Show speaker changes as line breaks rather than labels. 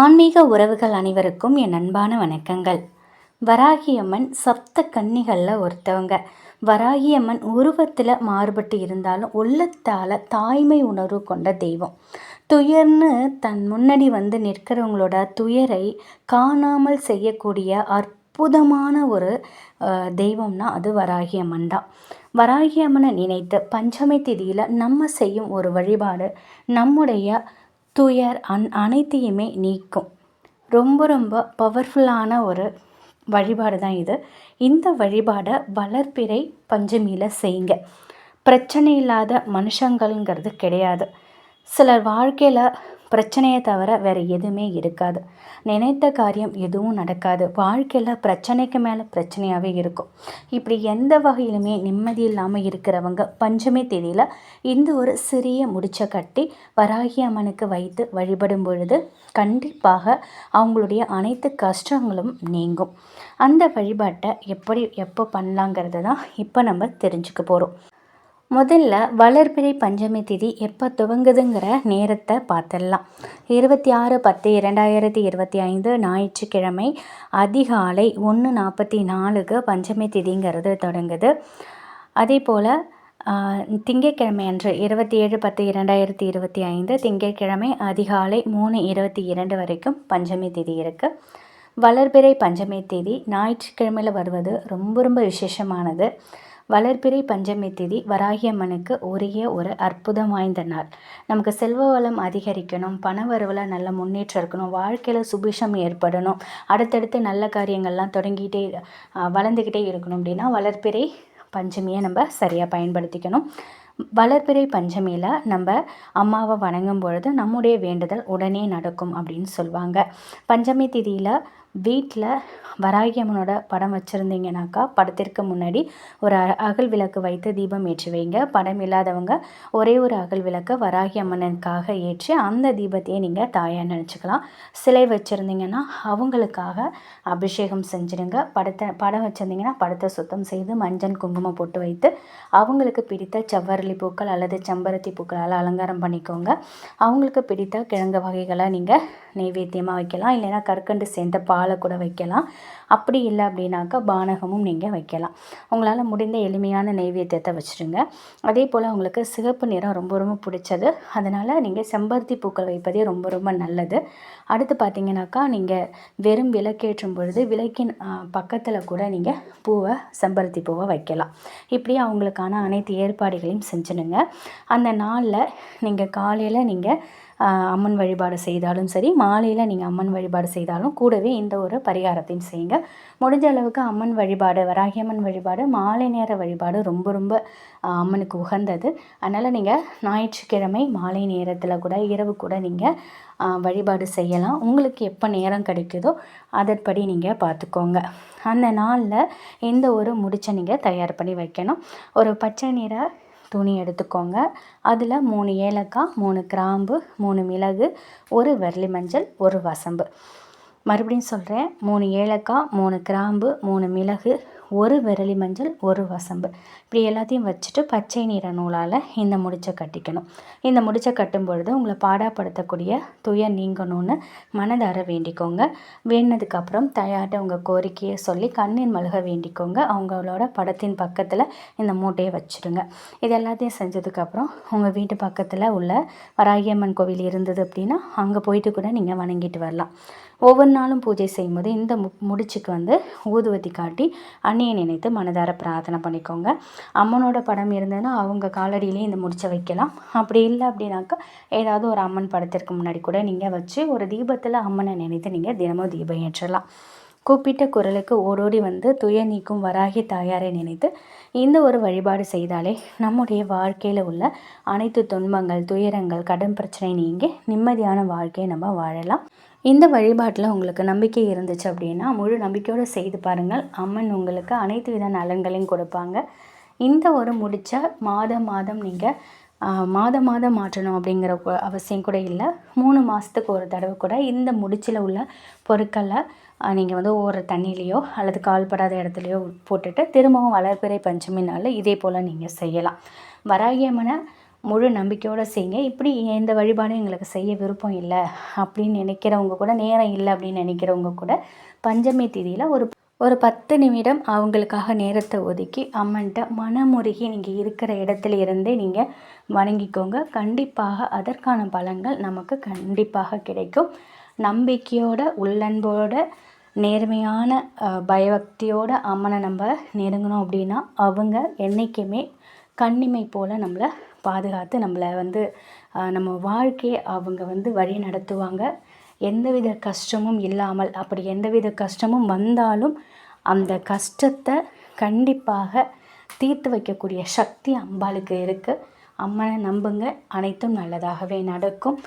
ஆன்மீக உறவுகள் அனைவருக்கும் என் அன்பான வணக்கங்கள். வராகியம்மன் சப்த கன்னிகளில் ஒருத்தவங்க. வராகியம்மன் உருவத்தில் மாறுபட்டு இருந்தாலும் உள்ளத்தால் தாய்மை உணர்வு கொண்ட தெய்வம். துயர்னு தன் முன்னாடி வந்து நிற்கிறவங்களோட துயரை காணாமல் செய்யக்கூடிய அற்புதமான ஒரு தெய்வம்னா அது வராகியம்மன் தான். வராகியம்மனை நினைத்து பஞ்சமி திதியில் நம்ம செய்யும் ஒரு வழிபாடு நம்முடைய துயர் அன் அனைத்தையுமே நீக்கும். ரொம்ப ரொம்ப பவர்ஃபுல்லான ஒரு வழிபாடு தான் இது. இந்த வழிபாடை வளர்ப்பிறை பஞ்சமியில் செய்யுங்க. பிரச்சனை இல்லாத மனுஷங்கள்ங்கிறது கிடையாது. சிலர் வாழ்க்கையில் பிரச்சனையை தவிர வேறு எதுவுமே இருக்காது. நினைத்த காரியம் எதுவும் நடக்காது. வாழ்க்கையில் பிரச்சனைக்கு மேலே பிரச்சனையாகவே இருக்கும். இப்படி எந்த வகையிலுமே நிம்மதி இல்லாமல் இருக்கிறவங்க பஞ்சமே தேதியில் இந்த ஒரு சிறிய முடிச்சை கட்டி வராகி அம்மனுக்கு வைத்து வழிபடும் பொழுது கண்டிப்பாக அவங்களுடைய அனைத்து கஷ்டங்களும் நீங்கும். அந்த வழிபாட்டை எப்படி எப்போ பண்ணலாங்கிறது தான் இப்போ நம்ம தெரிஞ்சுக்க போகிறோம் முதல்ல வளர்பிறை பஞ்சமி திதி எப்போ துவங்குதுங்கிற நேரத்தை பார்த்துடலாம். இருபத்தி ஆறு பத்து இரண்டாயிரத்தி இருபத்தி ஐந்து ஞாயிற்றுக்கிழமை அதிகாலை ஒன்று நாற்பத்தி நாலுக்கு பஞ்சமி திதிங்கிறது தொடங்குது. அதே போல் திங்கட்கிழமை அன்று இருபத்தி ஏழு பத்து இரண்டாயிரத்தி இருபத்தி ஐந்து திங்கட்கிழமை அதிகாலை மூணு இருபத்தி இரண்டு வரைக்கும் பஞ்சமி திதி இருக்குது வளர்பிறை பஞ்சமி தேதி ஞாயிற்றுக்கிழமையில் வருவது ரொம்ப ரொம்ப விசேஷமானது. வளர்பிறை பஞ்சமி தேதி வராகியம்மனுக்கு உரிய ஒரு அற்புதம் வாய்ந்த நாள். நமக்கு செல்வ வளம் அதிகரிக்கணும் பண வரவில் நல்ல முன்னேற்றம் இருக்கணும் வாழ்க்கையில் சுபிஷம் ஏற்படணும் அடுத்தடுத்து நல்ல காரியங்கள்லாம் தொடங்கிட்டே வளர்ந்துக்கிட்டே இருக்கணும் அப்படின்னா வளர்பிறை பஞ்சமியை நம்ம சரியாக பயன்படுத்திக்கணும். வளர்பிறை பஞ்சமியில் நம்ம அம்மாவை வணங்கும் பொழுது நம்முடைய வேண்டுதல் உடனே நடக்கும் அப்படின்னு சொல்லுவாங்க பஞ்சமி திதியில் வீட்டில் வராகியம்மனோட படம் வச்சுருந்தீங்கனாக்கா படத்திற்கு முன்னாடி ஒரு அ- அகல் விளக்கு வைத்து தீபம் ஏற்றி வைங்க. படம் இல்லாதவங்க ஒரே ஒரு அகல் விளக்கை வராகி அம்மனுக்காக ஏற்றி அந்த தீபத்தையே நீங்கள் தாயாக நினச்சிக்கலாம். சிலை வச்சுருந்தீங்கன்னா அவங்களுக்காக அபிஷேகம் செஞ்சுருங்க படத்தை படம் வச்சுருந்தீங்கன்னா படத்தை சுத்தம் செய்து மஞ்சள் குங்குமம் போட்டு வைத்து அவங்களுக்கு பிடித்த செவ்வரளி பூக்கள் அல்லது செம்பருத்தி பூக்களால் அலங்காரம் பண்ணிக்கோங்க. அவங்களுக்கு பிடித்த கிழங்கு வகைகளை நீங்கள் நைவேத்தியமாக வைக்கலாம். இல்லைன்னா கற்கண்டு சேர்ந்த பாலை கூட வைக்கலாம். அப்படி இல்லை அப்படின்னாக்கா பானகமும் நீங்கள் வைக்கலாம். உங்களால் முடிந்த எளிமையான நெய்வேத்தியத்தை வச்சுருங்க. அதே போல் உங்களுக்கு சிகப்பு நிறம் ரொம்ப ரொம்ப பிடிச்சது. அதனால் நீங்கள் செம்பருத்தி பூக்கள் வைப்பதே ரொம்ப ரொம்ப நல்லது. அடுத்து பார்த்தீங்கன்னாக்கா நீங்கள் வெறும் விளக்கேற்றும் பொழுது விளக்கின் பக்கத்தில் கூட நீங்கள் பூவை செம்பருத்தி பூவை வைக்கலாம். இப்படி அவங்களுக்கான அனைத்து ஏற்பாடுகளையும் செஞ்சுடுங்க. அந்த நாளில் நீங்கள் காலையில் நீங்கள் அம்மன் வழிபாடு செய்தாலும் சரி மாலையில் நீங்கள் அம்மன் வழிபாடு செய்தாலும் கூடவே இந்த ஒரு பரிகாரத்தையும் செய்யுங்க. முடிஞ்ச அளவுக்கு அம்மன் வழிபாடு வராகி அம்மன் வழிபாடு மாலை நேர வழிபாடு ரொம்ப ரொம்ப அம்மனுக்கு உகந்தது. அதனால் நீங்கள் ஞாயிற்றுக்கிழமை மாலை நேரத்தில் கூட இரவு கூட நீங்கள் வழிபாடு செய்யலாம். உங்களுக்கு எப்போ நேரம் கிடைக்குதோ அதன்படி நீங்கள் பார்த்துக்கோங்க அந்த நாளில் இந்த ஒரு முடிச்சை நீங்கள் தயார் பண்ணி வைக்கணும். ஒரு பச்சை நிற துணி எடுத்துக்கோங்க. அதில் மூணு ஏலக்காய் மூணு கிராம்பு மூணு மிளகு ஒரு வெள்ளி மஞ்சள் ஒரு வசம்பு. மறுபடியும் சொல்கிறேன் மூணு ஏலக்காய் மூணு கிராம்பு மூணு மிளகு ஒரு விரலி மஞ்சள் ஒரு வசம்பு. இப்படி எல்லாத்தையும் வச்சுட்டு பச்சை நிற நூலால் இந்த முடிச்சை கட்டிக்கணும். இந்த முடிச்சை கட்டும் பொழுது உங்களை பாடாப்படுத்தக்கூடிய துயர் நீங்கணும்னு மனதார வேண்டிக்கோங்க. வேண்டினதுக்கப்புறம் தயார்கிட்ட உங்கள் கோரிக்கையை சொல்லி கண்ணின் மழுக வேண்டிக்கோங்க. அவங்களோட படத்தின் பக்கத்தில் இந்த மூட்டையை வச்சுருங்க இது எல்லாத்தையும் செஞ்சதுக்கப்புறம் உங்கள் வீட்டு பக்கத்தில் உள்ள வராகியம்மன் கோவில் இருந்தது அப்படின்னா அங்கே போயிட்டு கூட நீங்கள் வணங்கிட்டு வரலாம். ஒவ்வொரு நாளும் பூஜை செய்யும்போது இந்த மு முடிச்சுக்கு வந்து ஊதுவத்தி காட்டி அன்னையை நினைத்து மனதார பிரார்த்தனை பண்ணிக்கோங்க. அம்மனோட படம் இருந்ததுன்னா அவங்க காலடியிலே இந்த முடிச்சை வைக்கலாம். அப்படி இல்லை அப்படின்னாக்கா ஏதாவது ஒரு அம்மன் படத்திற்கு முன்னாடி கூட நீங்கள் வச்சு ஒரு தீபத்தில் அம்மனை நினைத்து நீங்கள் தினமும் தீபம் ஏற்றலாம். கூப்பிட்ட குரலுக்கு ஓடோடி வந்து துயர் நீக்கும் வராகி தாயாரை நினைத்து இந்த ஒரு வழிபாடு செய்தாலே நம்முடைய வாழ்க்கையில் உள்ள அனைத்து துன்பங்கள் துயரங்கள் கடன் பிரச்சனை நீங்கி நிம்மதியான வாழ்க்கையை நம்ம வாழலாம். இந்த வழிபாட்டில் உங்களுக்கு நம்பிக்கை இருந்துச்சு அப்படின்னா முழு நம்பிக்கையோடு செய்து பாருங்கள். அம்மன் உங்களுக்கு அனைத்து வித நலன்களையும் கொடுப்பாங்க. இந்த ஒரு முடிச்ச மாதம் மாதம் நீங்கள் மாதம் மாதம் மாற்றணும் அப்படிங்கிற அவசியம் கூட இல்லை. மூணு மாதத்துக்கு ஒரு தடவை கூட இந்த முடிச்சில் உள்ள பொருட்களை நீங்கள் வந்து ஓடுற தண்ணியிலையோ அல்லது கால்படாத இடத்துலையோ போட்டுட்டு திரும்பவும் வளர்பிறை பஞ்சமி நாளில் இதே போல் நீங்கள் செய்யலாம். வராகியம்மனை முழு நம்பிக்கையோடு செய்யுங்க. இப்படி எந்த வழிபாடும் எங்களுக்கு செய்ய விருப்பம் இல்லை அப்படின்னு நினைக்கிறவங்க கூட நேரம் இல்லை அப்படின்னு நினைக்கிறவங்க கூட பஞ்சமி தேதியில் ஒரு ஒரு பத்து நிமிடம் அவங்களுக்காக நேரத்தை ஒதுக்கி அம்மன்ட்ட மனமுருகி நீங்கள் இருக்கிற இடத்துல இருந்தே நீங்கள் வணங்கிக்கோங்க. கண்டிப்பாக அதற்கான பலன்கள் நமக்கு கண்டிப்பாக கிடைக்கும். நம்பிக்கையோட உள்ளன்போட நேர்மையான பயபக்தியோட அம்மனை நம்ம நெருங்கினோம் அப்படின்னா அவங்க என்றைக்குமே கண்ணிமை போல் நம்மளை பாதுகாத்து நம்மளை வந்து நம்ம வாழ்க்கையை அவங்க வந்து வழி நடத்துவாங்க. எந்தவித கஷ்டமும் இல்லாமல் அப்படி எந்தவித கஷ்டமும் வந்தாலும் அந்த கஷ்டத்தை கண்டிப்பாக தீர்த்து வைக்கக்கூடிய சக்தி அம்பாளுக்கு இருக்குது அம்மனை நம்புங்க. அனைத்தும் நல்லதாகவே நடக்கும்.